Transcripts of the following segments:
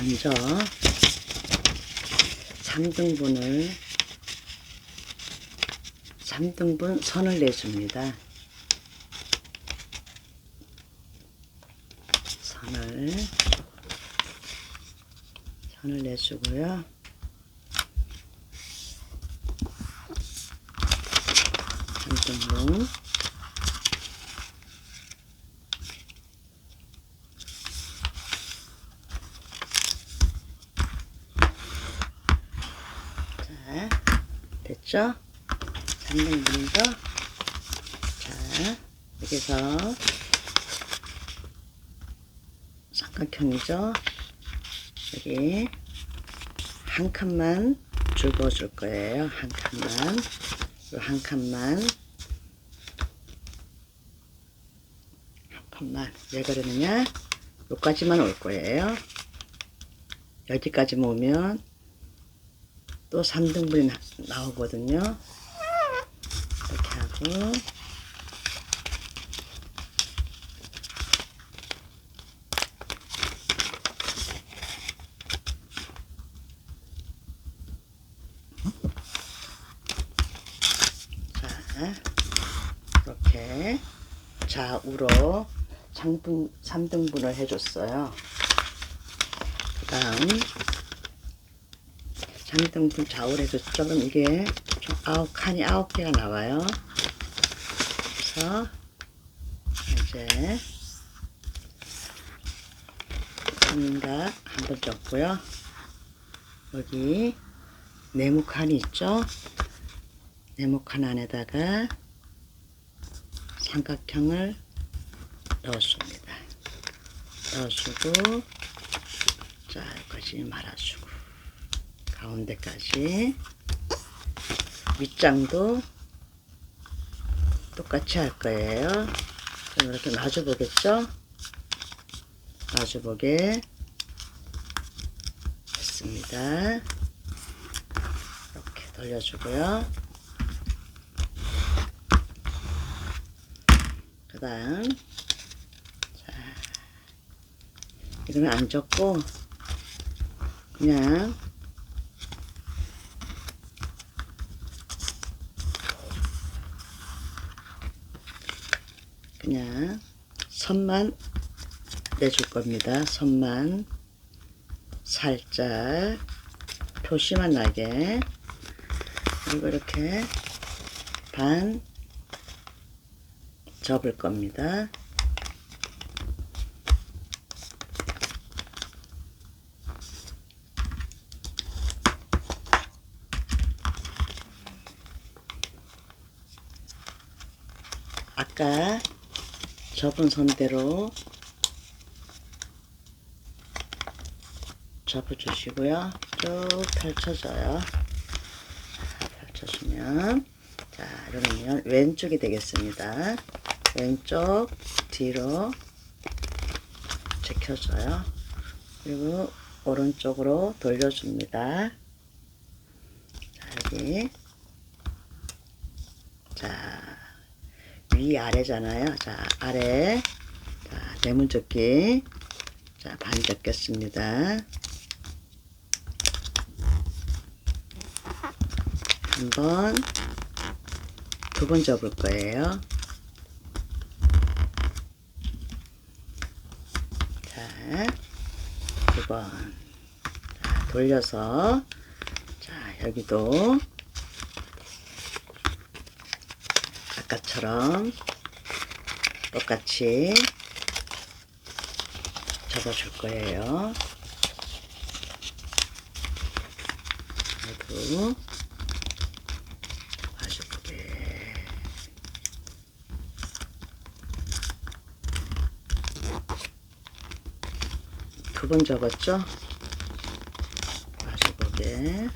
먼저 3등분을 3등분 선을 내줍니다. 선을 선을 내주고요. 삼등분 자, 됐죠? 3등분도 자, 여기서 삼각형이죠? 여기 한 칸만 줄거 줄 거예요. 한 칸만. 요한 칸만. 한 칸만. 왜 그러느냐? 여기까지만 올 거예요. 여기까지만 오면 또 3등분이 나, 나오거든요. 이렇게 하고 자 이렇게 좌우로 3등, 3등분을 해줬어요. 그 다음 3등분 좌우로 해줬죠. 그럼 이게 총 아홉 칸이 아홉 개가 나와요. 그래서 이제 삼각 한번 줬고요. 여기 네모 칸이 있죠. 네모 칸 안에다가 삼각형을 넣었습니다. 넣어주고 자 여기까지 말아주고 가운데까지 윗장도 똑같이 할 거예요. 그럼 이렇게 마주 보겠죠? 마주 보게 했습니다. 이렇게 돌려주고요. 그 다음, 자, 이거는 안 줬고, 그냥 그냥 선만 내줄 겁니다. 선만 살짝 표시만 나게 그리고 이렇게 반 접을 겁니다. 아까 접은 선대로 접어주시고요. 쭉 펼쳐져요. 자, 펼쳐주면 자 이러면 왼쪽이 되겠습니다. 왼쪽 뒤로 제켜줘요. 그리고 오른쪽으로 돌려줍니다. 자 여기 자 위 아래잖아요. 자, 아래. 자, 대문접기. 자, 반 접겠습니다. 한 번, 두 번 접을 거예요. 자, 두 번. 자, 돌려서. 자, 여기도 아까처럼 똑같이 접어줄 거예요. 그리고 봐줄게. 두 번 접었죠? 봐줘보게.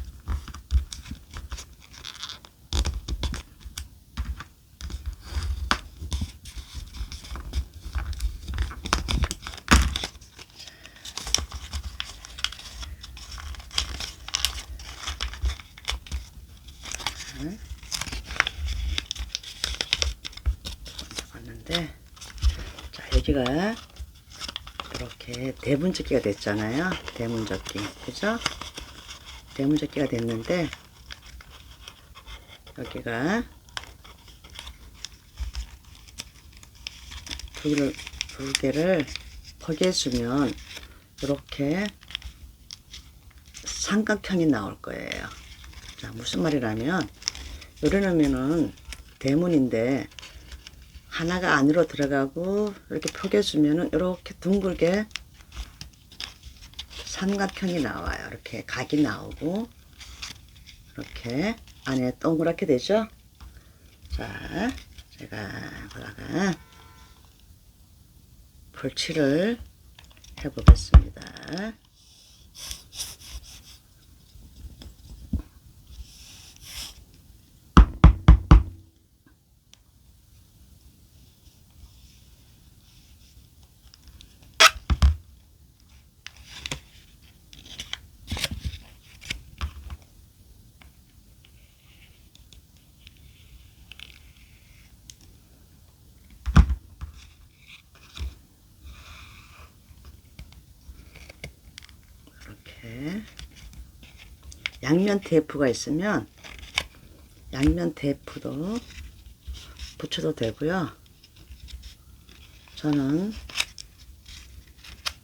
왔는데 자 여기가 이렇게 대문접기가 됐잖아요. 대문접기. 그죠? 대문접기가 됐는데, 여기가 두 개를, 두 개를 포개주면 이렇게 삼각형이 나올 거예요. 자, 무슨 말이라면, 요래놓으면은 대문인데, 하나가 안으로 들어가고, 이렇게 포개주면은 이렇게 둥글게 삼각형이 나와요. 이렇게 각이 나오고, 이렇게 안에 동그랗게 되죠? 자, 제가 거다가 불칠을 해보겠습니다. 이렇게 양면 테이프가 있으면 양면 테이프도 붙여도 되고요. 저는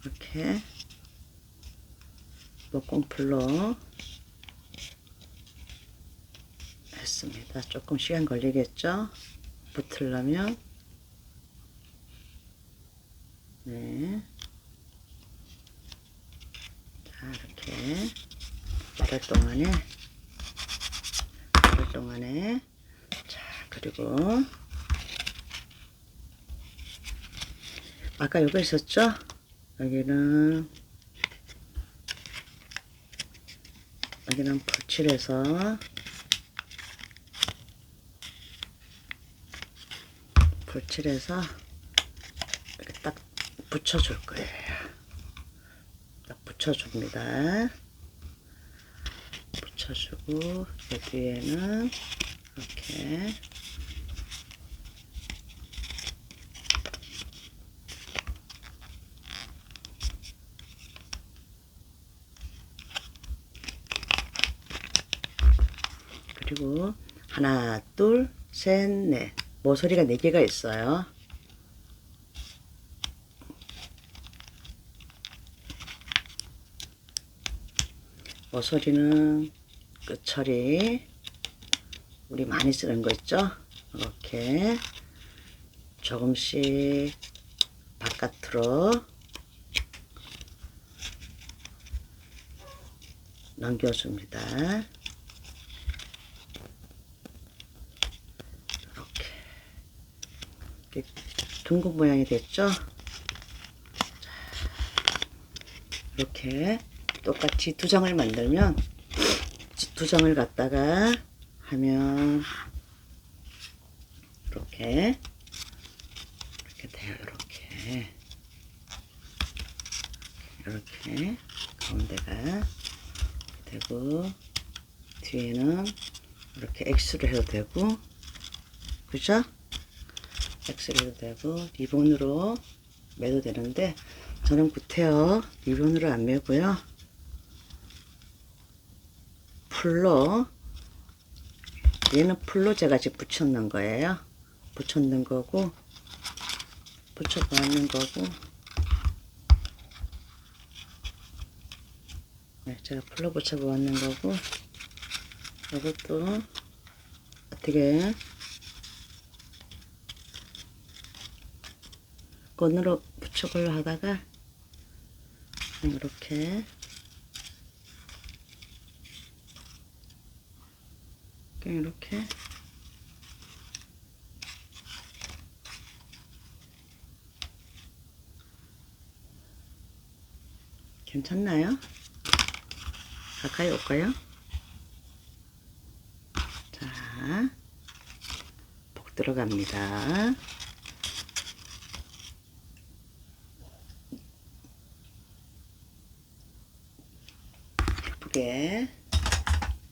이렇게 목공풀로 했습니다. 조금 시간 걸리겠죠? 붙으려면 네. 자, 이렇게 말할 동안에 말할 동안에 자, 그리고 아까 여기 있었죠? 여기는 여기는 불칠해서 불칠해서 이렇게 딱 붙여줄 거예요. 딱 붙여줍니다. 붙여주고 여기에는 이렇게 그리고 하나 둘 셋 넷 모서리가 네 개가 있어요. 모서리는 끝처리 우리 많이 쓰는 거 있죠? 이렇게 조금씩 바깥으로 넘겨줍니다. 이렇게 이렇게 둥근 모양이 됐죠? 자, 이렇게 똑같이 두 장을 만들면 두 장을 갖다가 하면 이렇게 이렇게 돼요 이렇게 이렇게 가운데가 되고 뒤에는 이렇게 X로 해도 되고 그죠? X로 해도 되고 리본으로 매도 되는데 저는 구태여 리본으로 안 매고요 풀로 얘는 풀로 제가 지금 붙였는 거예요. 붙였는 거고 붙여보았는 거고. 네, 제가 풀로 붙여보았는 거고. 이것도 어떻게 끈으로 붙여보려 하다가 이렇게 그냥 이렇게 괜찮나요? 가까이 올까요? 자, 복 들어갑니다. 예쁘게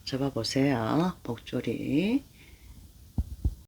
접어보세요. 복조리.